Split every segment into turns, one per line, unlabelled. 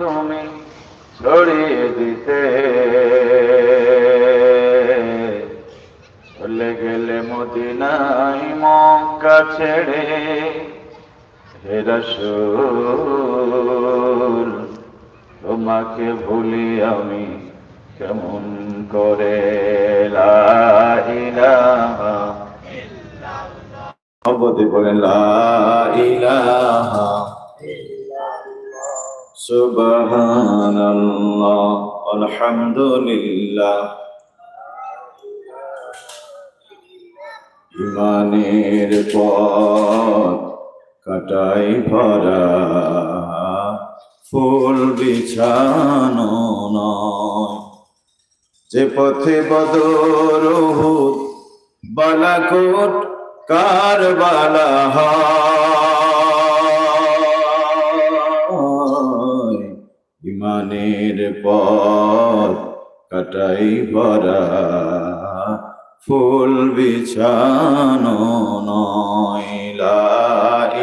তুমি ছড়িয়ে দিতে। চলে গেলে মদিনাই মক্কা ছেড়ে হে রাসূল, তোমাকে ভুলি আমি কেমন করে? লা ইলাহা অবধি লা ইলাহা সুবহানাল্লাহ, আলহামদুলিল্লাহ। ইমানের পথ কাটাই ভরা, ফুল বিছানো যে পথে বদর বালাকোট কারবালা হয়। ইমানের পথ কাটাই ভরা। ফুল বিছানো নয়, লা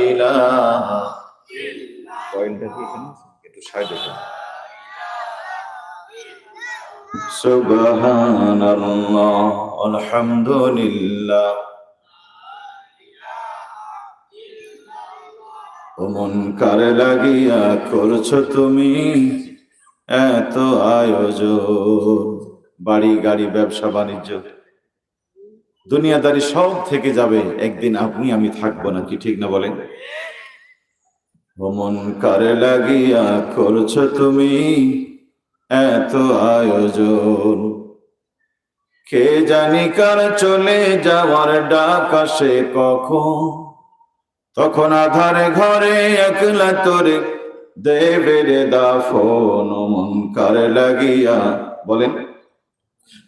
ইলাহা কয়েলটা আলহামদুলিল্লাহ। ওমন কার লাগিয়া করছ তুমি এত আয়োজন, বাড়ি, গাড়ি, ব্যবসা, বাণিজ্য। দুনিয়াদারি সব থেকে যাবে, একদিন আপনি, আমি থাকব না কি ঠিক না বলেন? ওমন কার লাগিয়া করছ তুমি এত আয়োজন? কে জানি কার চলে যাওয়ার ডাক আসে কখন? তখন আধারে ঘরে একলা তোরে দেবের দাফন মন কার লাগিয়া, বলেন।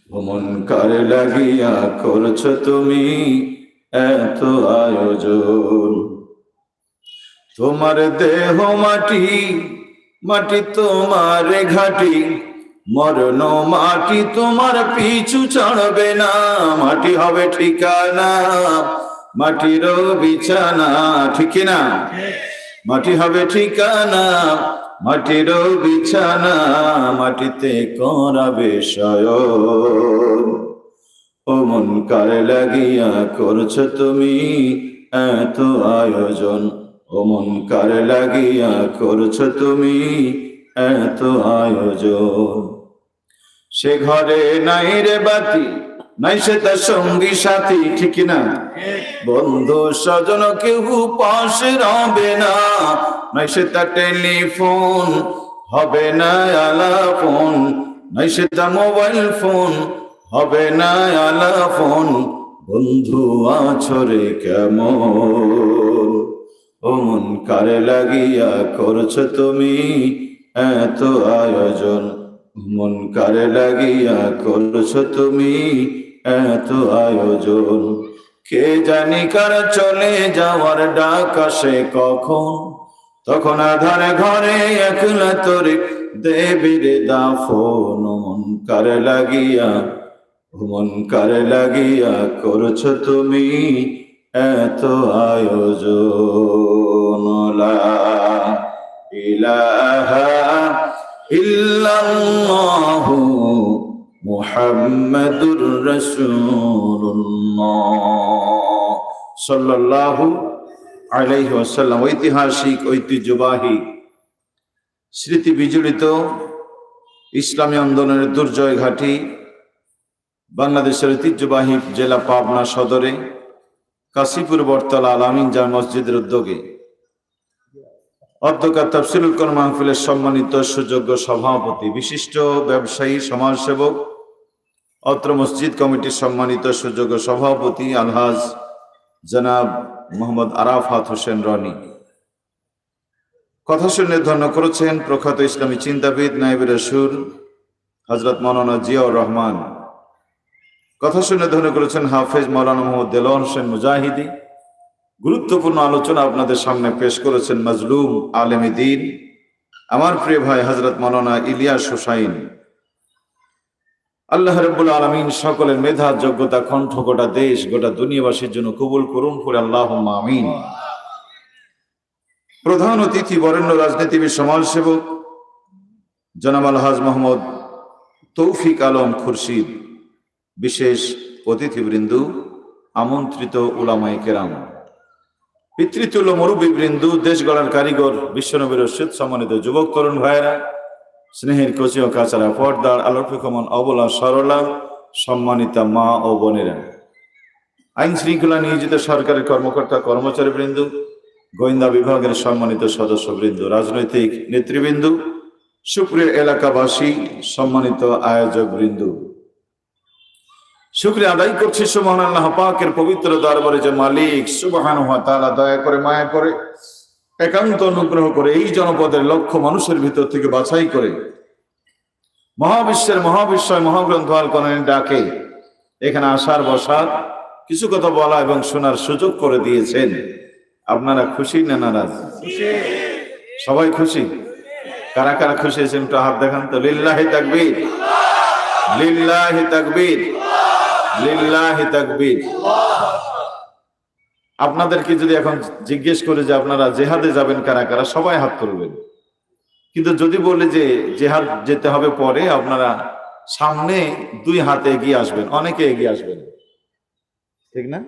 ভ্রমণ কার লাগিয়া করছ তুমি এত আয়োজন। তোমার দেহ মাটি মাটি তোমার ঘাটি, মরণ মাটি তোমার পিছু ছাড়বে না, মাটি হবে ঠিকানা মাটির বিছানা, ঠিক না মাটি হবে ঠিকানা মাটির বিছানা, মাটিতে করাবে শয়ন। ও মন কার লাগিয়া করছ তুমি এত আয়োজন? ও মন কার লাগিয়া করছ তুমি এত আয়োজন? সে ঘরে নাই রে বাতি নাই সে তার সঙ্গী সাথী, ঠিক না বন্ধু, স্বজন কেউ পাশে রবে না। নাই সে তার টেলিফোন হবে না আলা ফোন নাই সে তার মোবাইল ফোন হবে না আলা ফোন বন্ধু, আছরে কেমন? ও মন কারে লাগিয়া করছ তুমি এত আয়োজন? মন কারে লাগিয়া করছ তুমি এত আয়োজন? কে জানি কার চলে যাওয়ার ডাক আসে কখন? তখন আধারে ঘরে একলা তোরে দেবীর দাফন। মন কারে লাগিয়া, মন কারে লাগিয়া করছ তুমি এত আয়োজন? ইলাহা ইল্লাল্লাহু। মুহাম্মাদুর রাসূলুল্লাহ সাল্লাল্লাহু আলাইহি ওয়াসাল্লাম, ঐতিহাসিক, ঐতিহ্যবাহী স্মৃতি বিজড়িত ইসলামী আন্দোলনের দুর্জয় ঘাটি বাংলাদেশের ঐতিহ্যবাহী জেলা পাবনা সদরে কাশীপুর বটতলা আলামিন জামে মসজিদের উদ্যোগে অধ্যক্ষ তফসিলুল কোরআন মাহফিলের সম্মানিত সুযোগ্য সভাপতি, বিশিষ্ট ব্যবসায়ী, সমাজসেবক অত্র মসজিদ কমিটির সম্মানিত সুযোগ্য সভাপতি আলহাজ জনাব মোহাম্মদ আরাফাত হোসেন রনি। কথা শুনে ধন্য করেছেন প্রখ্যাত ইসলামী চিন্তাবিদ নাইব রসুল হজরত মৌলানা জিয়াউর রহমান। কথা শুনে ধন্য করেছেন হাফেজ মৌলানা মোহাম্মদ দেলোয়ার হোসেন মুজাহিদি। গুরুত্বপূর্ণ আলোচনা আপনাদের সামনে পেশ করেছেন মজলুম আলেমী দিন। আমার প্রিয় ভাই হজরত মৌলানা ইলিয়াস হুসাইন। আল্লাহ রব্বুল আলমিন সকলের মেধা, যোগ্যতা, কণ্ঠ গোটা দেশ, গোটা দুনিয়াবাসীর জন্য কবুল করুন করে আল্লাহ আমিন। প্রধান অতিথি বরেণ্য রাজনীতিবিদ, সমাজসেবক, জনাব আলহাজ মোহাম্মদ তৌফিক আলম খুরশিদ, বিশেষ অতিথিবৃন্দু, আমন্ত্রিত উলামাই কেরাম, পিতৃতুল্য মুরব্বীবৃন্দু দেশ গড়ার কারিগর, বিশ্বনবীর শীত সম্মানিত যুবক, তরুণ ভাইয়েরা স্নেহের কচি ও কাচারা পর্দার আলোকমন অবলা, সরলা, সম্মানিতা মা ও বোনেরা। আইন শৃঙ্খলা নিয়োজিত সরকারের কর্মকর্তা, কর্মচারী বৃন্দু, গোয়েন্দা বিভাগের সম্মানিত সদস্যবৃন্দ রাজনৈতিক নেতৃবৃন্দ সুপ্রিয় এলাকাবাসী, সম্মানিত আয়োজক বৃন্দু। শুক্রিয়া আদায় করছি সুবহান আল্লাহ পাকের পবিত্র দরবারে যে মালিক সুবহান হওয়া তালা দয়া করে, মায়া করে। একান্ত অনুগ্রহ করে এই জনপদের লক্ষ মানুষের ভিতর থেকে বাছাই করে মহাবিশ্বের মহাবিশ্বয় মহাগ্রন্থ আল কোরআনের ডাকে এখানে আসার বসার কিছু কথা বলা এবং শোনার সুযোগ করে দিয়েছেন। আপনারা খুশি না নারাজ? সবাই খুশি? কারা কারা খুশি হয়েছেন একটু হাত দেখান তো। লিল্লাহি তাকবীর। লিল্লাহি তাকবীর। লিল্লাহি তাকবীর। আপনাদেরকে যদি এখন জিজ্ঞেস করে যে আপনারা জেহাদে যাবেন কারা কারা, সবাই হাত তুলবেন। কিন্তু যদি বলে যে জেহাদ যেতে হবে পরে, আপনারা সামনে দুই হাতে এগিয়ে আসবেন, অনেকে এগিয়ে আসবেন। ঠিক না?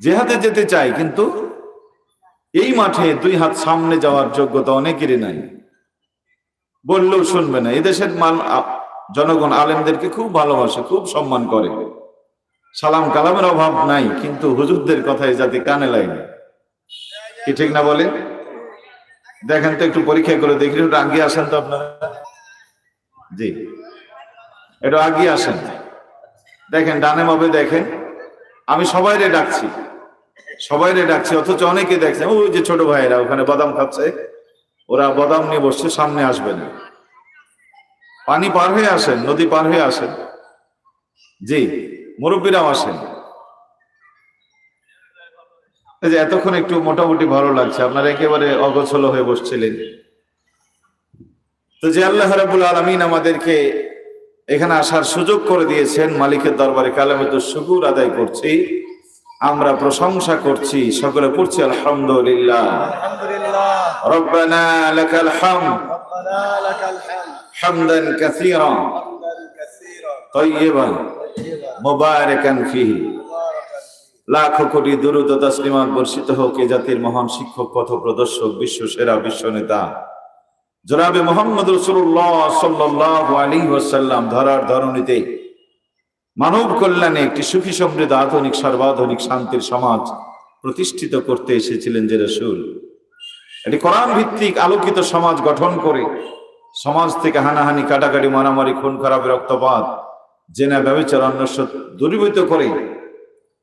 জেহাদে যেতে চাই, কিন্তু এই মাঠে দুই হাত সামনে যাওয়ার যোগ্যতা অনেকেরই নাই। বললেও শুনবে না। এদেশের মান জনগণ আলেমদেরকে খুব ভালোবাসে, খুব সম্মান করে। সালাম কালামের অভাব নাই, কিন্তু হুজুরদের কথায় যাতে কানে লাগে। কি ঠিক না বলে দেখেন তো একটু পরীক্ষা করে দেখি, একটু আগে আসেন তো আপনারা? জি। একটু আগে আসেন। দেখেন, ডানে মাবে দেখেন। আমি সবাইরে ডাকছি। সবাইরে ডাকছি, অথচ অনেকে দেখছে ওই যে ছোট ভাইয়েরা ওখানে বাদাম খাচ্ছে, ওরা বাদাম নিয়ে বসছে, সামনে আসবে না। পানি পার হয়ে আসেন, নদী পার হয়ে আসেন। জি। মুরব্বীরাও আসেন। যে এতক্ষণ একটু মোটামুটি ভালো লাগছে, আপনারা একেবারে অগোছল হয়ে বসছিলেন। তো যে আল্লাহ রাবুল আলমিন আমাদেরকে এখানে আসার সুযোগ করে দিয়েছেন, মালিকের দরবারে কালামে তো শুকুর আদায় করছি। আমরা প্রশংসা করছি, সকলে পড়ছি, আলহামদুলিল্লাহ। রব্বানা লাকাল হামদ, হামদান কাসীরা।
তৈবান
মোবারকান ফিহি। লাখো কোটি দুরুদ তসলিমা বর্ষিত হোক এ জাতির মহান শিক্ষক পথ প্রদর্শক বিশ্ব সেরা বিশ্ব নেতা জনাবে মোহাম্মদ রসুল্লাহ সাল্লাহ আলী ওসাল্লাম ধরার ধরনীতে মানব কল্যাণে একটি সুখী সমৃদ্ধ আধুনিক সর্বাধুনিক শান্তির সমাজ প্রতিষ্ঠিত করতে এসেছিলেন যে রসুল। এটি কোরআন ভিত্তিক আলোকিত সমাজ গঠন করে সমাজ থেকে হানাহানি, কাটাকাটি, মারামারি, খুন খারাপ রক্তপাত জেনা ব্যবচার অন্বেষ দূরীভূত করে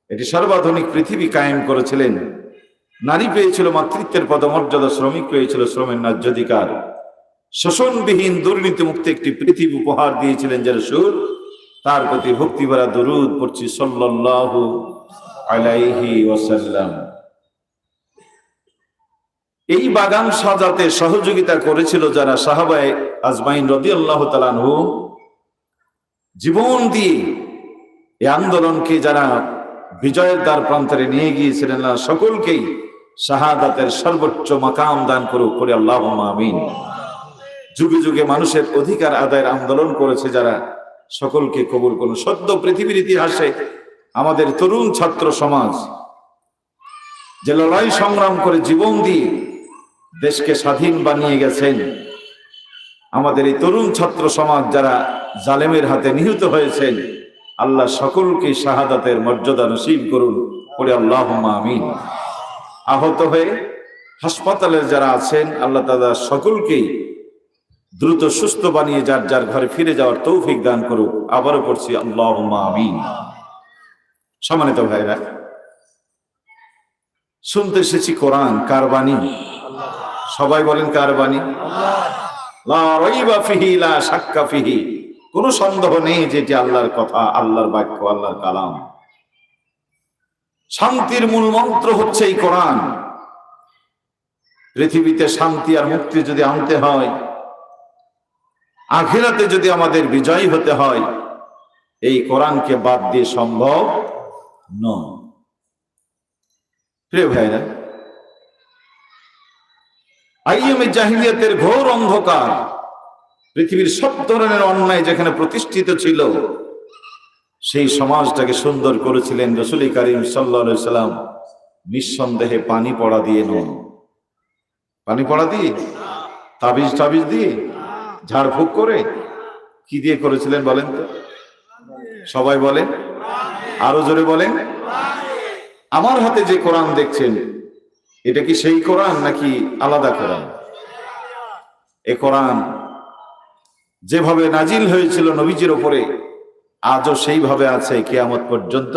এটি সর্বাধুনিক পৃথিবী কায়েম করেছিলেন। নারী পেয়েছিল মাতৃত্বের পদমর্যাদা, শ্রমিক পেয়েছিল শ্রমের ন্যায্যাধিকার। শোষণবিহীন দুর্নীতি মুক্ত একটি পৃথিবী উপহার দিয়েছিলেন যে সুর, তার প্রতি ভক্তি ভরা দরুদ পড়ছি সাল্লাল্লাহু আলাইহি ওয়াসাল্লাম। এই বাগান সাজাতে সহযোগিতা করেছিল যারা সাহাবায় আজমাইন রাদিয়াল্লাহু তাআলা আনহু জীবন দিয়ে এই আন্দোলনকে যারা বিজয়ের দ্বার প্রান্তরে নিয়ে গিয়েছিলেন আল্লাহ সকলকেই শাহাদাতের সর্বোচ্চ মাকাম দান করুক, করে আল্লাহ আমিন। যুগে যুগে মানুষের অধিকার আদায়ের আন্দোলন করেছে যারা, সকলকে কবুল করুন। সদ্য পৃথিবীর ইতিহাসে আমাদের তরুণ ছাত্র সমাজ যে লড়াই সংগ্রাম করে জীবন দিয়ে দেশকে স্বাধীন বানিয়ে গেছেন, আমাদের এই তরুণ ছাত্র সমাজ যারা জালেমের হাতে নিহত হয়েছেন। আল্লাহ সকলকে শাহাদাতের মর্যাদা নসিব করুন। করে আল্লাহ আমিন। আহত হয়ে হাসপাতালে যারা আছেন, আল্লাহ তালা সকলকেই দ্রুত সুস্থ বানিয়ে যার যার ঘরে ফিরে যাওয়ার তৌফিক দান করুক। আবারও পড়ছি আল্লাহ আমিন। সম্মানিত ভাইরা শুনতে এসেছি কোরআন, কার বাণী? সবাই বলেন কার বাণী? লা ফিহি। কোনো সন্দেহ নেই যে এটি আল্লাহর কথা, আল্লাহর বাক্য, আল্লাহর কালাম। শান্তির মূল মন্ত্র হচ্ছে এই কোরআন। পৃথিবীতে শান্তি আর মুক্তি যদি আনতে হয়, আখেরাতে যদি আমাদের বিজয়ী হতে হয়, এই কোরআনকে বাদ দিয়ে সম্ভব নয়। প্রিয় ঘোর অন্ধকার পৃথিবীর সব ধরনের অন্যায় যেখানে প্রতিষ্ঠিত ছিল, সেই সমাজটাকে সুন্দর করেছিলেন রসুল করিম সাল্লা সাল্লাম। নিঃসন্দেহে পানি পড়া দিয়ে নন। পানি পড়া দিয়ে? তাবিজ টাবিজ দিয়ে? ঝাড়ফুঁক করে? কি দিয়ে করেছিলেন বলেন তো? সবাই বলেন। আরও জোরে বলেন। আমার হাতে যে কোরআন দেখছেন, এটা কি সেই কোরআন নাকি আলাদা কোরআন? এ কোরআন যেভাবে নাজিল হয়েছিল নবীজির ওপরে আজও সেইভাবে আছে, কিয়ামত পর্যন্ত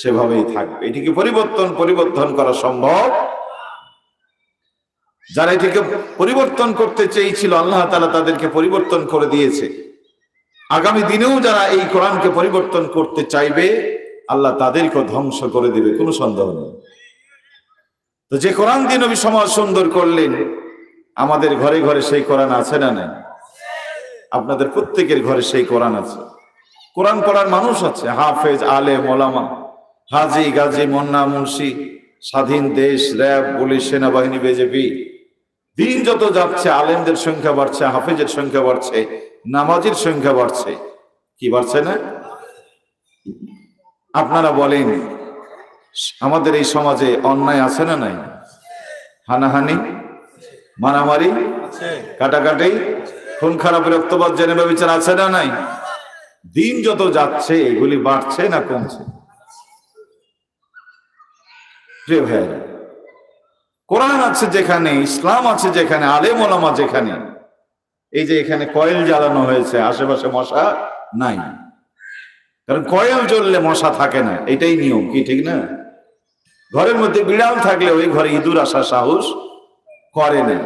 সেভাবেই থাকবে। এটিকে পরিবর্তন পরিবর্তন করা সম্ভব? যারা এটিকে পরিবর্তন করতে চেয়েছিল, আল্লাহ তালা তাদেরকে পরিবর্তন করে দিয়েছে। আগামী দিনেও যারা এই কোরআনকে পরিবর্তন করতে চাইবে, আল্লাহ তাদেরকে ধ্বংস করে দিবে, কোনো সন্দেহ নেই। তো যে কোরআন দিয়ে নবী সমাজ সুন্দর করলেন, আমাদের ঘরে ঘরে সেই কোরআন আছে না নাই? আপনাদের প্রত্যেকের ঘরে সেই কোরআন আছে। কোরআন পড়ার মানুষ আছে হাফেজ আলে মোলামা হাজি গাজী মন্না মুন্সি স্বাধীন দেশ র্যাব পুলিশ সেনাবাহিনী বিজেপি। দিন যত যাচ্ছে আলেমদের সংখ্যা বাড়ছে হাফেজের সংখ্যা বাড়ছে নামাজের সংখ্যা বাড়ছে। কি বাড়ছে না? আপনারা বলেন আমাদের এই সমাজে অন্যায় আছে না নাই? হানাহানি মারামারি কাটাকাটি খুন খারাপের রক্তপাত জেনে বিচার আছে না নাই? দিন যত যাচ্ছে, এগুলি বাড়ছে না কমছে? প্রিয় ভাইয়েরা, কোরআন আছে যেখানে, ইসলাম আছে যেখানে, আলেম ওলামা যেখানে, এই যে এখানে কয়েল জ্বালানো হয়েছে, আশেপাশে মশা নাই। কারণ কয়েল জ্বললে মশা থাকে না, এটাই নিয়ম, কি ঠিক না? ঘরের মধ্যে বিড়াল থাকলে ওই ঘরে ইঁদুর আসার সাহস করে না।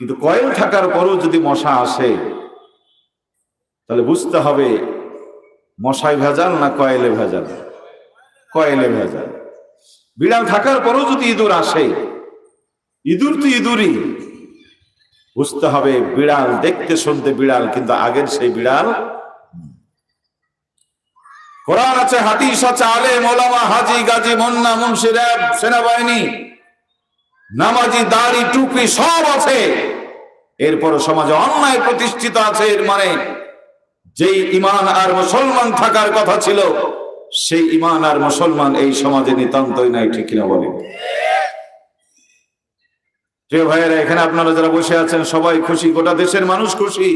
কিন্তু কয়েল থাকার পরেও যদি মশা আসে, তাহলে বুঝতে হবে মশায় ভেজাল না কয়েলে ভেজাল? কয়েলে ভেজাল। বিড়াল থাকার পরেও যদি ইঁদুর আসে, ইঁদুর তো ইঁদুরই। বুঝতে হবে বিড়াল, দেখতে শুনতে বিড়াল, কিন্তু আগের সেই বিড়াল কোরআন আছে, হাদিস আছে আলে মোলামা হাজি, গাজী, মন্না মুন্সি র্যাব সেনাবাহিনী। নামাজি, দাড়ি, টুপি সব আছে। এরপর সমাজে অন্যায় প্রতিষ্ঠিত আছে, এর মানে যেই ইমান আর মুসলমান থাকার কথা ছিল, সেই ইমান আর মুসলমান এই সমাজে নিতান্তই নাই, ঠিক কিনা বলে প্রিয় ভাইয়েরা, এখানে আপনারা যারা বসে আছেন, সবাই খুশি? গোটা দেশের মানুষ খুশি?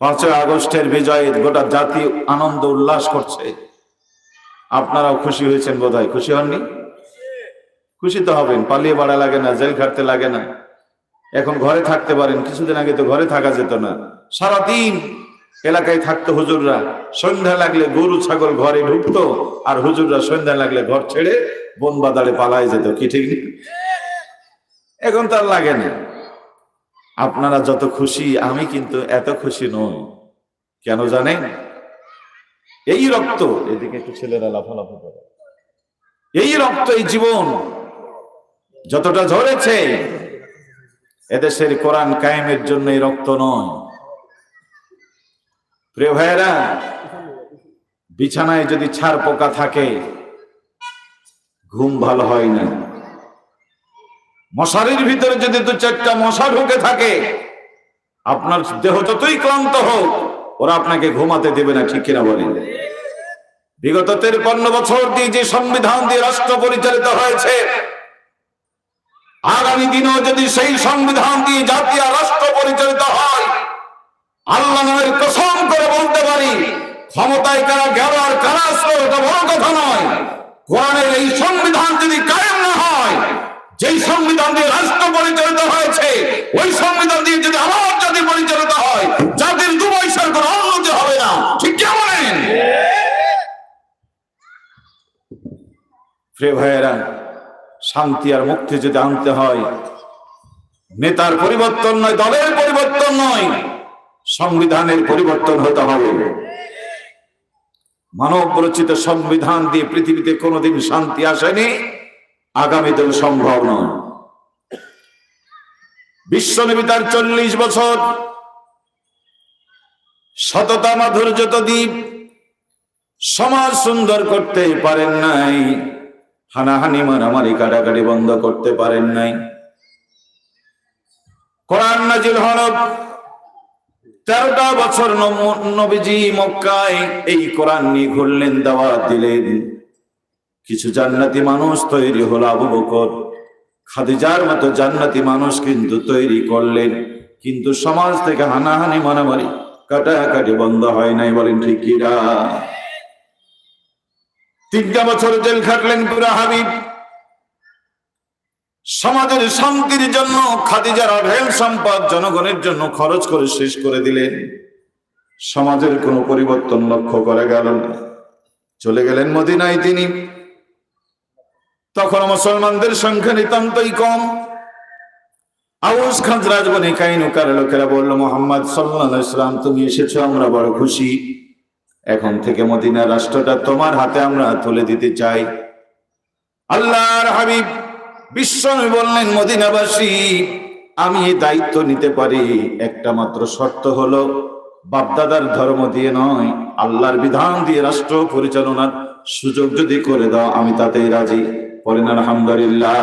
পাঁচই আগস্টের বিজয়ে, গোটা জাতি আনন্দ উল্লাস করছে। আপনারাও খুশি হয়েছেন বোধহয়? খুশি হননি? খুশি তো হবেন, পালিয়ে বাড়া লাগে না, জেল খাটতে লাগে না। এখন ঘরে থাকতে পারেন, কিছুদিন আগে তো ঘরে থাকা যেত না। সারাদিন এলাকায় থাকতো হুজুররা। সন্ধ্যা লাগলে গরু, ছাগল ঘরে ঢুকতো, আর হুজুররা সন্ধ্যা লাগলে ঘর ছেড়ে বন বাদারে পালায় যেত, কি ঠিক এখন তার লাগে না। আপনারা যত খুশি, আমি কিন্তু এত খুশি নই। কেন জানেন? এই রক্ত, এদিকে একটু ছেলেরা লাফালাফি করে। এই রক্ত, এই জীবন যতটা ঝরেছে, এদেশের কোরআন কায়েমের জন্য রক্ত নয়। প্রিয় ভাইয়েরা, বিছানায় যদি ছাড় পোকা থাকে, ঘুম ভালো হয় না। মশারির ভিতরে যদি দু চারটা মশা ঢুকে থাকে, আপনার দেহ যতই ক্লান্ত হোক, ওরা আপনাকে ঘুমাতে দেবে না, ঠিক কিনা বলেন? বিগত তেরপন্ন বছর দিয়ে যে সংবিধান দিয়ে রাষ্ট্র পরিচালিত হয়েছে আগামী দিনেও যদি সেই সংবিধান দিয়ে জাতীয় রাষ্ট্র পরিচালিত হয়, আল্লাহ নামের কসম করে বলতে পারি, ক্ষমতায় কারা গেল আর কারা এটা বড় কথা নয়। কোরআনের এই সংবিধান যদি কায়েম না হয়, যেই সংবিধান দিয়ে রাষ্ট্র পরিচালিত হয়েছে, ওই সংবিধান দিয়ে যদি আমার জাতি পরিচালিত হয়, জাতির দু পয়সার কোনো উন্নতি হবে না। ঠিক কেমন প্রিয় ভাইয়েরা শান্তি আর মুক্তি যদি আনতে হয়, নেতার পরিবর্তন নয়, দলের পরিবর্তন নয়, সংবিধানের পরিবর্তন হতে হবে। মানব রচিত সংবিধান দিয়ে পৃথিবীতে কোনোদিন শান্তি আসেনি, আগামী দিন সম্ভব নয়। বিশ্বনবী তার চল্লিশ বছর, সততা মাধুর্যত দ্বীপ সমাজ সুন্দর করতে পারেন নাই। হানাহানি মারামারি কাটাকাটি বন্ধ করতে পারেন নাই। কোরআন নাজিল হল তেরোটা বছর নবীজি মক্কায় এই কোরআন নিয়ে ঘুরলেন, দাওয়াত দিলেন। কিছু জান্নাতি মানুষ তৈরি হলো আবু বকর। খাদিজার মতো জান্নাতি মানুষ কিন্তু তৈরি করলেন। কিন্তু সমাজ থেকে হানাহানি মারামারি কাটাকাটি বন্ধ হয় নাই, বলেন ঠিক কিরা তিনটা বছর জেল খাটলেন পুরা হাবিব। সমাজের শান্তির জন্য খাদিজার অঢেল সম্পদ জনগণের জন্য খরচ করে শেষ করে দিলেন। সমাজের কোনো পরিবর্তন লক্ষ্য করা গেল না। চলে গেলেন মদিনায় তিনি। তখন মুসলমানদের সংখ্যা নিতান্তই কম। আউস খাজরাজ বনে কাইনুকার লোকেরা বলল, মোহাম্মদ সাল্লাহ ইসলাম তুমি এসেছ, আমরা বড় খুশি। এখন থেকে মদিনা রাষ্ট্রটা তোমার হাতে আমরা তুলে দিতে চাই। আল্লাহর হাবিব বিশ্বনবী বললেন, মদিনাবাসী, আমি এই দায়িত্ব নিতে পারি। একটা মাত্র শর্ত হলো, বাপদাদার ধর্ম দিয়ে নয়, আল্লাহর বিধান দিয়ে রাষ্ট্র পরিচালনার সুযোগ যদি করে দাও, আমি তাতেই রাজি। পড়েন আলহামদুলিল্লাহ।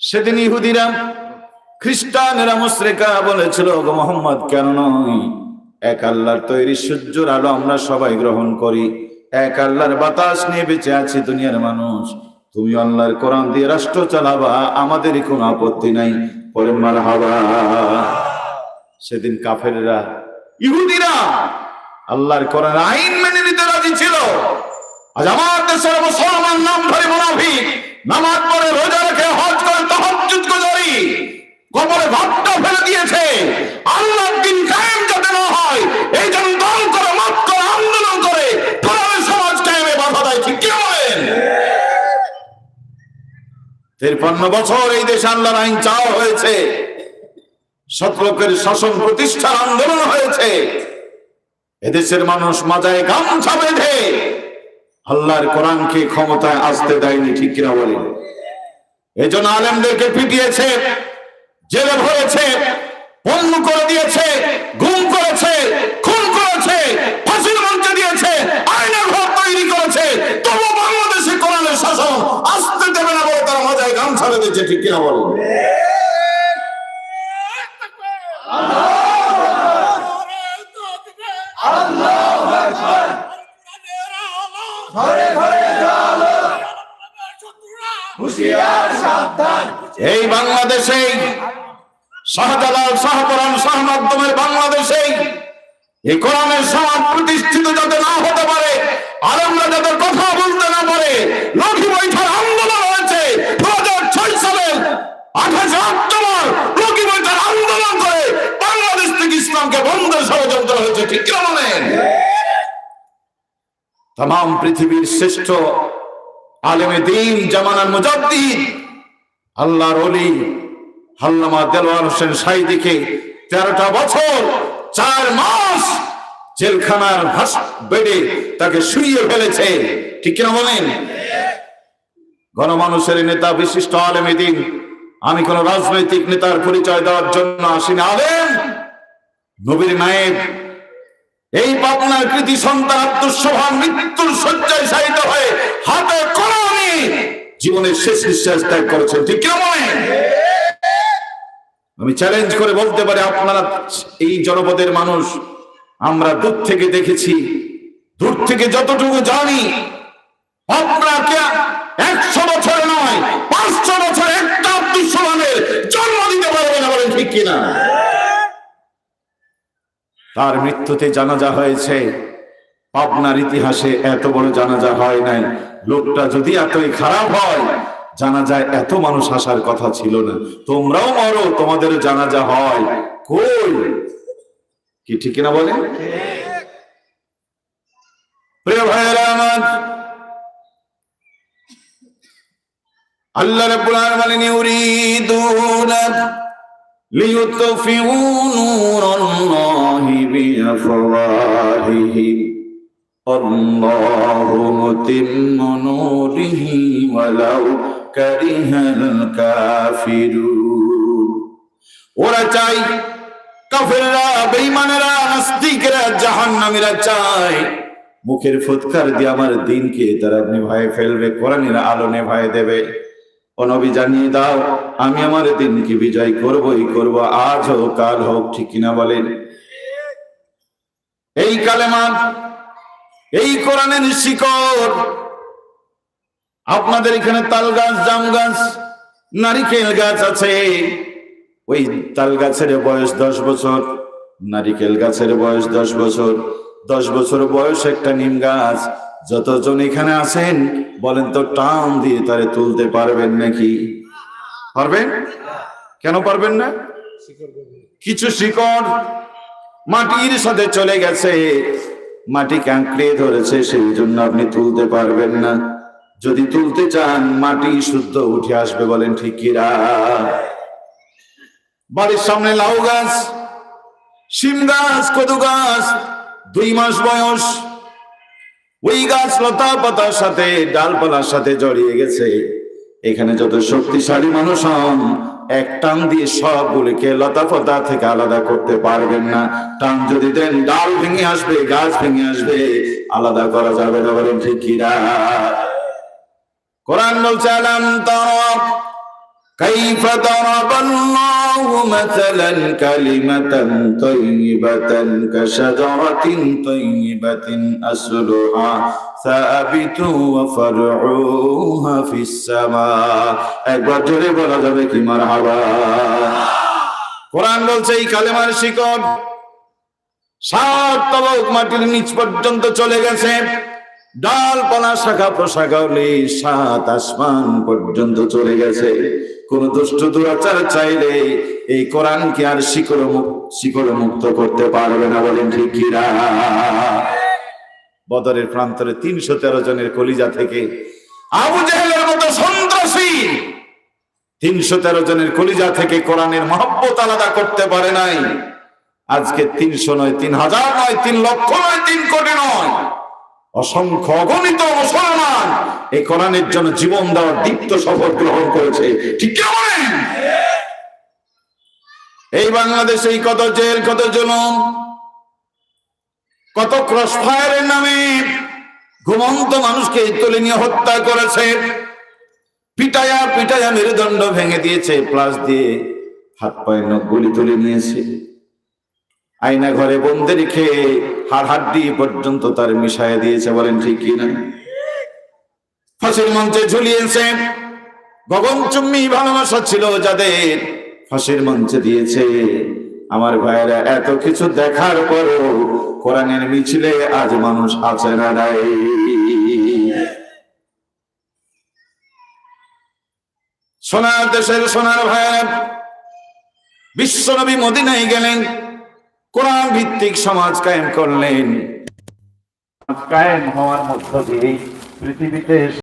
সেদিন ইহুদিরা, খ্রিস্টানেরা মুশ্রেকা বলেছিল মোহাম্মদ, কেন নয়? এক আল্লাহর তৈরি সূর্যের আলো আমরা সবাই গ্রহণ করি। এক আল্লাহর বাতাস নিয়ে বেঁচে আছে দুনিয়ার মানুষ। তুমি আল্লাহর কোরআন দিয়ে রাষ্ট্র চালাবা, আমাদেরই কোনো আপত্তি নাই। পরে মার হাবা সেদিন কাফেররা, ইহুদিরা, আল্লাহর কোরআন আইন মেনে নিতে রাজি ছিল। আজ আমার দেশের মুসলমান নাম ধরে মুনাফিক নামাজ পড়ে রোজা রেখে হজ করে তাহাজ্জুদ করে কবরে ভাতটা ফেলে দিয়েছে। আল্লাহর তিরপান্ন বছর এই দেশে আল্লাহর আইন চাওয়া হয়েছে। শতলোকের শাসন প্রতিষ্ঠার আন্দোলন হয়েছে। এদেশের মানুষ মাজায় গামছা বেঁধে আল্লাহর কোরআনকে ক্ষমতায় আসতে দেয়নি, ঠিক কিনা বলেন? এজন্য আলেমদেরকে পিটিয়েছে, জেলে ভরেছে পঙ্গু করে দিয়েছে, গুম করেছে ফাঁসির মঞ্চে দিয়েছে আইনের ঘর তৈরি করেছে তবু বাংলাদেশে কোরআনের শাসন আসতে দেবে না বলে তারা মাজায় গামছা বেঁধেছে ঠিক কিনা বলেন
ঘরে ঘরে জালো হুশিয়ার সাবধান
এই বাংলাদেশে শাহজালাল শাহপরান শাহ মাধ্যমের বাংলাদেশে এই কোরআনের সমাজ প্রতিষ্ঠিত যাতে না হতে পারে, আলমরা যাতে কথা বলতে না পারে লক্ষ্মী বৈঠার আন্দোলন হয়েছে দু হাজার ছয় সালের আঠাশে অক্টোবর লক্ষ্মী বৈঠার আন্দোলন করে বাংলাদেশ থেকে ইসলামকে বন্ধের ষড়যন্ত্র হয়েছে, ঠিক বলেন? তাম পৃথিবীর শ্রেষ্ঠ আলেমে দিন জামানার মুজাদ্দিদ, আল্লাহর অলি হাল্লামা দেলোয়ার হোসেন সাইদিকে তেরোটা বছর, চার মাস জেলখানার হাস বেডে তাকে শুইয়ে ফেলেছে। ঠিক কিনা বলেন? গণমানুষের নেতা, বিশিষ্ট আলেমে দিন আমি কোন রাজনৈতিক নেতার পরিচয় দেওয়ার জন্য আসিনি। আলেম, নবীর নায়েব, এই পাবনার কৃতি সন্তান আব্দুল মৃত্যুর শয্যায় শায়িত হয়ে হাতে কলমে জীবনের শেষ নিঃশ্বাস ত্যাগ করেছেন। ঠিক কেমন আমি চ্যালেঞ্জ করে বলতে পারি, আপনারা এই জনপদের মানুষ, আমরা দূর থেকে দেখেছি, দূর থেকে যতটুকু জানি আপনাকে একশো বছর নয়, পাঁচশো বছর, একটা আব্দুল জন্ম দিতে পারবে না বলেন ঠিক কিনা? তার মৃত্যুতে জানাজা হয়েছে। পাবনার ইতিহাসে এত বড় জানাজা হয় নাই। লোকটা যদি এতই খারাপ হয় জানা যায় এত মানুষ আসার কথা ছিল না। তোমরাও মরো, তোমাদের জানাজা হয়। কই? কি ঠিক না বলে প্রিয় আমার, আল্লাহ আলামিন ইউরিদুনা লিয়ুতফিউ বিআফওয়াহিহিম। আল্লাহু মুতিম্মু নূরিহি ওয়ালাউ ওরা চাই কাফেররা মুখের ফুৎকার দিয়ে আমার দিনকে তারা নেভায় ফেলবে, কোরআনের আলো নেভায় দেবে। ও নবী, জানিয়ে দাও, আমি আমার দিনকে বিজয় করবই করব, আজ হোক, কাল হোক, ঠিক কিনা বলেন? এই কালেমা এই কোরআনের শিকড় আপনাদের এখানে তাল গাছ, জাম গাছ, নারিকেল গাছ আছে। ওই তাল গাছের বয়স দশ বছর, নারিকেল গাছের বয়স দশ বছর। দশ বছর বয়স একটা নিম গাছ। যতজন এখানে আছেন, বলেন তো টান দিয়ে তারে তুলতে পারবেন নাকি? পারবেন? কেন পারবেন না? কিছু শিকড় মাটির সাথে চলে গেছে। মাটি কাঁকড়ে ধরেছে, সেই জন্য আপনি তুলতে পারবেন না। যদি তুলতে চান, মাটি শুদ্ধ উঠে আসবে বলেন ঠিকিরা বাড়ির সামনে লাউ গাছ, শিম গাছ, কদু গাছ, দুই মাস বয়স। ওই গাছ লতা পাতার সাথে, ডালপালার সাথে জড়িয়ে গেছে। এখানে যত শক্তিশালী মানুষ হন, এক টান দিয়ে সবগুলিকে লতা পাতা থেকে আলাদা করতে পারবেন না। টান যদি দেন, ডাল ভেঙে আসবে, গাছ ভেঙে আসবে। আলাদা করা যাবে না বলেন ঠিক কিরা কোরআন বলছে আলাম তারা كيف ضرب الله مثلا كلمة طيبة كشجرة طيبة أصلها ثابت وفرعها في السماء একবার জোরে বলা যাবে কি মারহাবা কোরআন বলছে এই কালেমার শিকড় সাত তবক মাটির নিচ পর্যন্ত চলে গেছে ডালপালা, শাখা প্রশাখাওলি সাত আসমান পর্যন্ত চলে গেছে। কোন দুষ্ট দুরাচার চাইলে এই কোরআনকে আর শিকড় শিকড় মুক্ত করতে পারবে না বলেন ঠিক বদরের প্রান্তরে তিনশো তেরো জনের কলিজা থেকে আবু জাহেলের মতো সন্ত্রাসী তিনশো তেরো জনের কলিজা থেকে কোরআনের মহব্বত আলাদা করতে পারে নাই। আজকে তিনশো নয়, তিন হাজার নয়, তিন লক্ষ নয়, তিন কোটি নয়। অসংখ্য অগণিত মুসলমান এই কোরআনের জন্য জীবন দেওয়ার দীপ্ত শপথ গ্রহণ করেছে। ঠিক কি বলেন? এই বাংলাদেশে কত জেল, কত জুলুম, কত ক্রস ফায়ারের নামে ঘুমন্ত মানুষকে তুলে নিয়ে হত্যা করেছে পিটায়া পিটায়া মেরুদণ্ড ভেঙে দিয়েছে, প্লাস দিয়ে হাত পায়ের নখ গুলি তুলে নিয়েছে। আয়না ঘরে বন্দি রেখে হাড় হাড্ডি পর্যন্ত তার মিশাইয়া দিয়েছে, বলেন ঠিক কি না? ফাঁসির মঞ্চে ঝুলিয়েছে। চুম্মি ভালোবাসা ছিল যাদের। ফাঁসির মঞ্চে দিয়েছে, আমার ভাইয়েরা, এত কিছু দেখার পরও কোরআনের মিছিলে আজ মানুষ আছে না নাই? সোনার দেশের সোনার ভাইয়েরা বিশ্বনবী মদিনায় গেলেন। কোরআন ভিত্তিক সমাজ কায়েম করলেন।
কায়েম হওয়ার মধ্য দিয়ে পৃথিবীতে